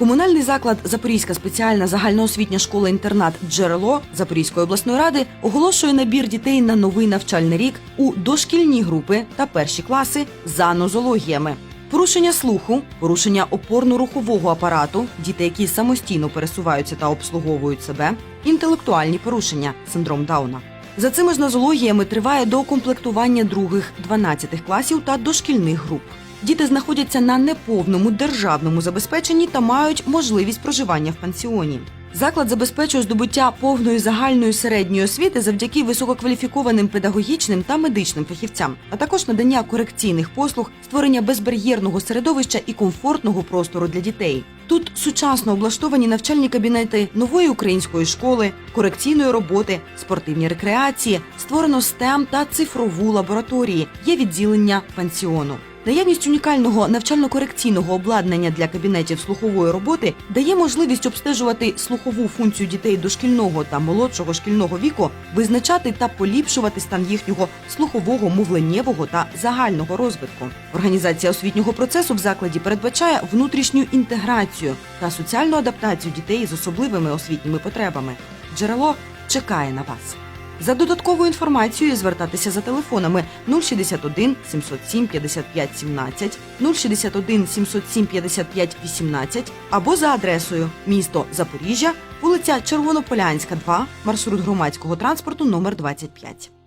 Комунальний заклад Запорізька спеціальна загальноосвітня школа-інтернат Джерело Запорізької обласної ради оголошує набір дітей на новий навчальний рік у дошкільні групи та перші класи за нозологіями. Порушення слуху, порушення опорно-рухового апарату, діти, які самостійно пересуваються та обслуговують себе, інтелектуальні порушення, синдром Дауна. За цими ж нозологіями триває доукомплектування других 12 класів та дошкільних груп. Діти знаходяться на неповному державному забезпеченні та мають можливість проживання в пансіоні. Заклад забезпечує здобуття повної загальної середньої освіти завдяки висококваліфікованим педагогічним та медичним фахівцям, а також надання корекційних послуг, створення безбар'єрного середовища і комфортного простору для дітей. Тут сучасно облаштовані навчальні кабінети нової української школи, корекційної роботи, спортивні рекреації, створено STEM та цифрову лабораторії. Є відділення пансіону. Наявність унікального навчально-корекційного обладнання для кабінетів слухової роботи дає можливість обстежувати слухову функцію дітей дошкільного та молодшого шкільного віку, визначати та поліпшувати стан їхнього слухового, мовленнєвого та загального розвитку. Організація освітнього процесу в закладі передбачає внутрішню інтеграцію та соціальну адаптацію дітей з особливими освітніми потребами. Джерело чекає на вас. За додатковою інформацією звертатися за телефонами 061 707 55 17, 061 707 55 18 або за адресою місто Запоріжжя, вулиця Червонополянська, 2, маршрут громадського транспорту номер 25.